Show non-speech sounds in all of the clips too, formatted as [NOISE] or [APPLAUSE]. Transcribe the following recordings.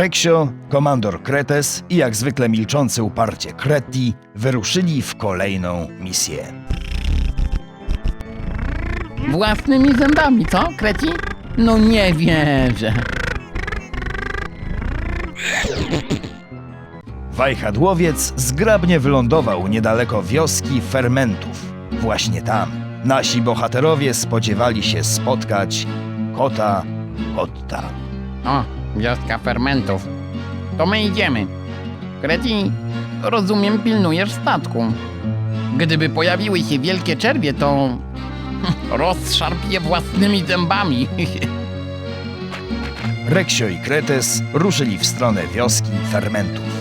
Reksio, komandor Kretes i jak zwykle milczący uparcie Kreti wyruszyli w kolejną misję. Własnymi zębami, co, Kreci? No nie wierzę. Wajchadłowiec zgrabnie wylądował niedaleko wioski Fermentów. Właśnie tam nasi bohaterowie spodziewali się spotkać kota Kotta. O, wioska fermentów. To my idziemy. Kreci, rozumiem, pilnujesz statku. Gdyby pojawiły się wielkie czerwie, to [LAUGHS] rozszarp je własnymi zębami. [LAUGHS] Reksio i Kretes ruszyli w stronę wioski Fermentów.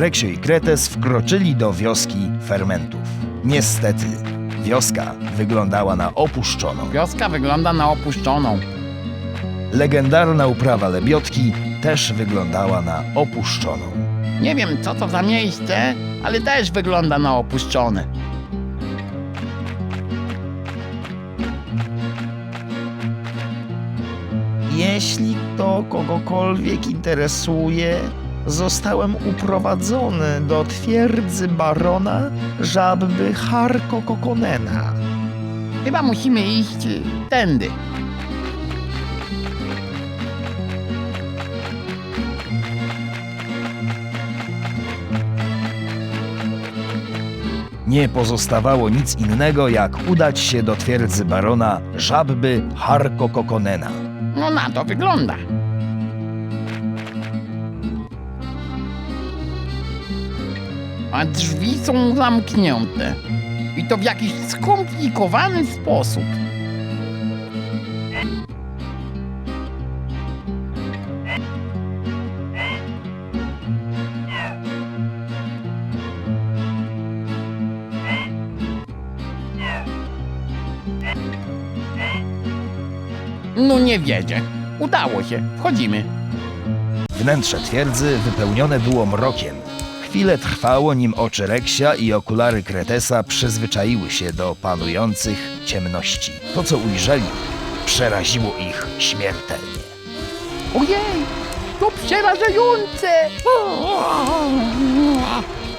Reksio i Kretes wkroczyli do wioski Fermentów. Niestety, wioska wyglądała na opuszczoną. Wioska wygląda na opuszczoną. Legendarna uprawa lebiotki też wyglądała na opuszczoną. Nie wiem, co to za miejsce, ale też wygląda na opuszczone. Jeśli to kogokolwiek interesuje, zostałem uprowadzony do twierdzy barona Żabby Harko Kokonena. Chyba musimy iść tędy. Nie pozostawało nic innego, jak udać się do twierdzy barona Żabby Harko Kokonena. No na to wygląda. A drzwi są zamknięte. I to w jakiś skomplikowany sposób. No nie wiedzie. Udało się. Wchodzimy. Wnętrze twierdzy wypełnione było mrokiem. Chwilę trwało, nim oczy Reksia i okulary Kretesa przyzwyczaiły się do panujących ciemności. To, co ujrzeli, przeraziło ich śmiertelnie. Ojej, to przerażające!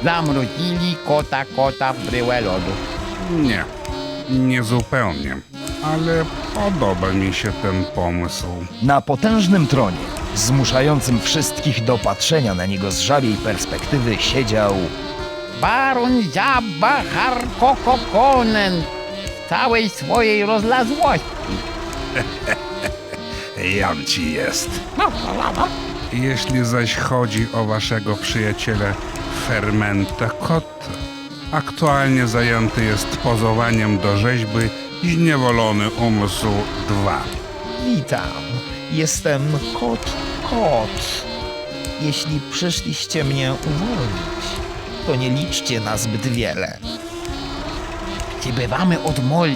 Zamrozili kota kota w bryłę lodu. Nie, nie zupełnie, ale podoba mi się ten pomysł. Na potężnym tronie, zmuszającym wszystkich do patrzenia na niego z żabiej perspektywy, siedział Baron Jabba Harkokonen w całej swojej rozlazłości. [LAUGHS] Jam ci jest. Jeśli zaś chodzi o waszego przyjaciela Fermenta Kot, aktualnie zajęty jest pozowaniem do rzeźby Zniewolony Umysł 2. Witam, jestem kot kot. Jeśli przyszliście mnie uwolnić, to nie liczcie na zbyt wiele. Przybywamy od Molly.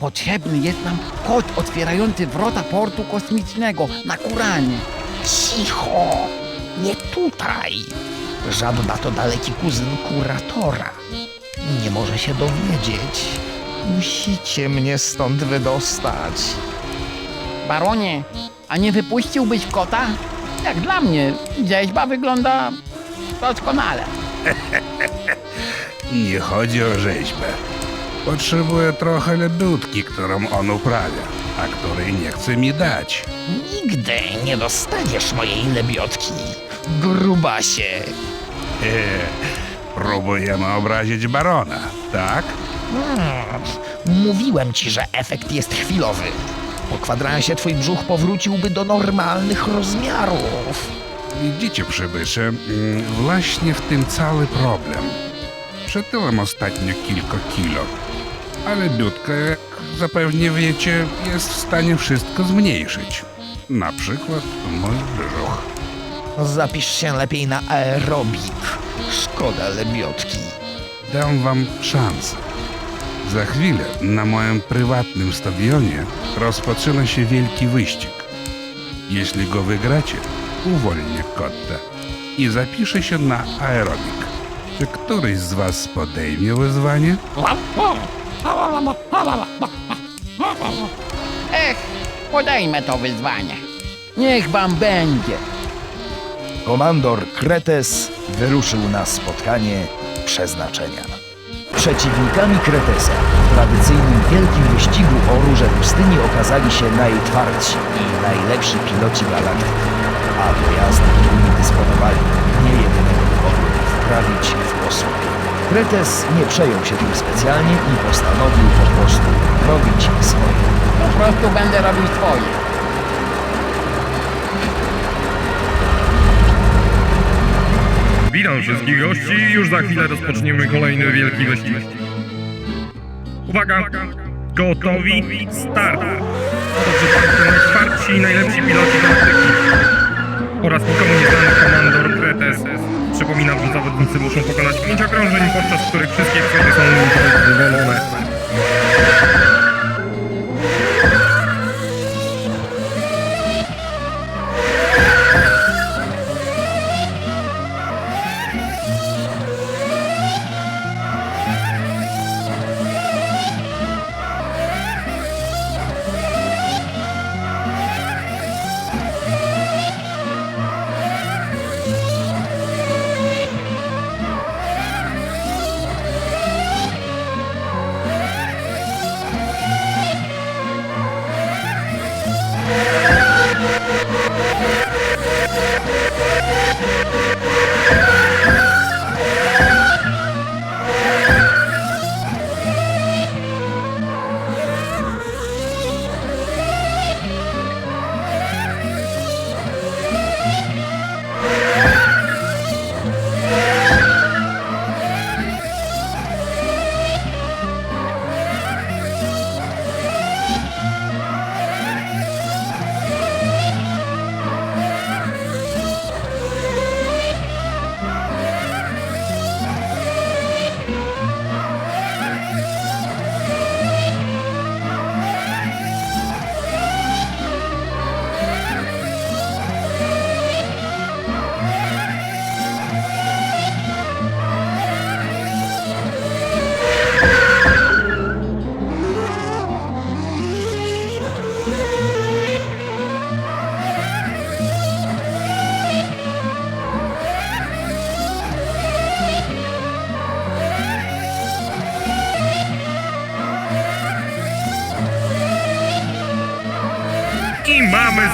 Potrzebny jest nam kot otwierający wrota portu kosmicznego na Kuranie. Cicho! Nie tutaj! Żadna to daleki kuzyn kuratora. Nie może się dowiedzieć. Musicie mnie stąd wydostać. Baronie, a nie wypuściłbyś kota? Jak dla mnie, rzeźba wygląda doskonale. [LAUGHS] Nie chodzi o rzeźbę. Potrzebuję trochę lebutki, którą on uprawia, a której nie chce mi dać. Nigdy nie dostaniesz mojej lebiotki. Grubasie. Eee, [LAUGHS] próbujemy obrazić barona, tak? Hmm, mówiłem ci, że efekt jest chwilowy. Po kwadransie twój brzuch powróciłby do normalnych rozmiarów. Widzicie, przybysze, mm, właśnie w tym cały problem. Przytyłem ostatnio kilka kilo, ale Biutka, jak zapewne wiecie, jest w stanie wszystko zmniejszyć. Na przykład mój brzuch. Zapisz się lepiej na aerobik. Szkoda lebiotki. Dam wam szansę. Za chwilę na moim prywatnym stadionie rozpoczyna się wielki wyścig. Jeśli go wygracie, uwolnię kota i zapiszę się na aerobik. Czy któryś z was podejmie wyzwanie? Ech, podejmę to wyzwanie. Niech wam będzie. Komandor Kretes wyruszył na spotkanie przeznaczenia. Przeciwnikami Kretesa w tradycyjnym wielkim wyścigu o róże pustyni okazali się najtwardsi i najlepsi piloci galaktyki, a pojazdy, którymi dysponowali, nie jedynego mogły wprawić w posłuch. Kretes nie przejął się tym specjalnie i postanowił po prostu robić swoje. Po prostu będę robił swoje. Witam wszystkich gości i już za chwilę rozpoczniemy kolejny wielki wyścig. Uwaga! Gotowi? Start! To przypadku najtwardsi i najlepsi piloci galaktyki oraz nikomu nieznany komandor Kretes. Przypominam, że zawodnicy muszą pokonać pięć okrążeń, podczas których wszystkie kwestie są wywalone.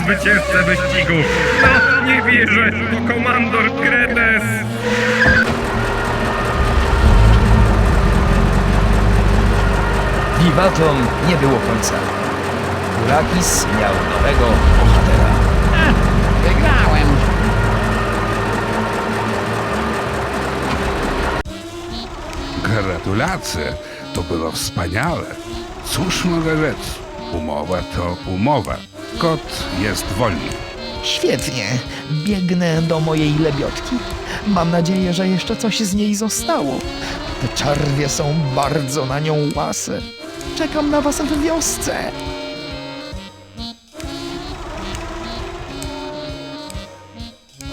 Zwycięzcę wyścigu. No, nie wierzę, to komandor Kretes. Wiwatom nie było końca. Urakis miał nowego bohatera. A, wygrałem. Gratulacje, to było wspaniale. Cóż mogę rzec? Umowa to umowa. Kot jest wolny. Świetnie. Biegnę do mojej lebiotki. Mam nadzieję, że jeszcze coś z niej zostało. Te czerwie są bardzo na nią łase. Czekam na was w wiosce.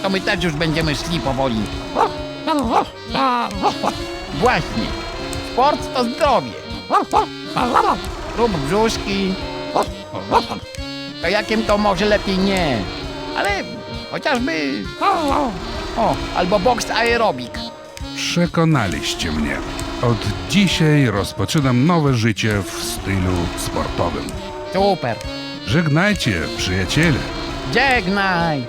To my też już będziemy szli powoli. Właśnie. Sport to zdrowie. Rób brzuszki. Kajakiem to może lepiej nie. Ale chociażby... O, albo boks aerobik. Przekonaliście mnie. Od dzisiaj rozpoczynam nowe życie w stylu sportowym. Super. Żegnajcie, przyjaciele. Żegnaj.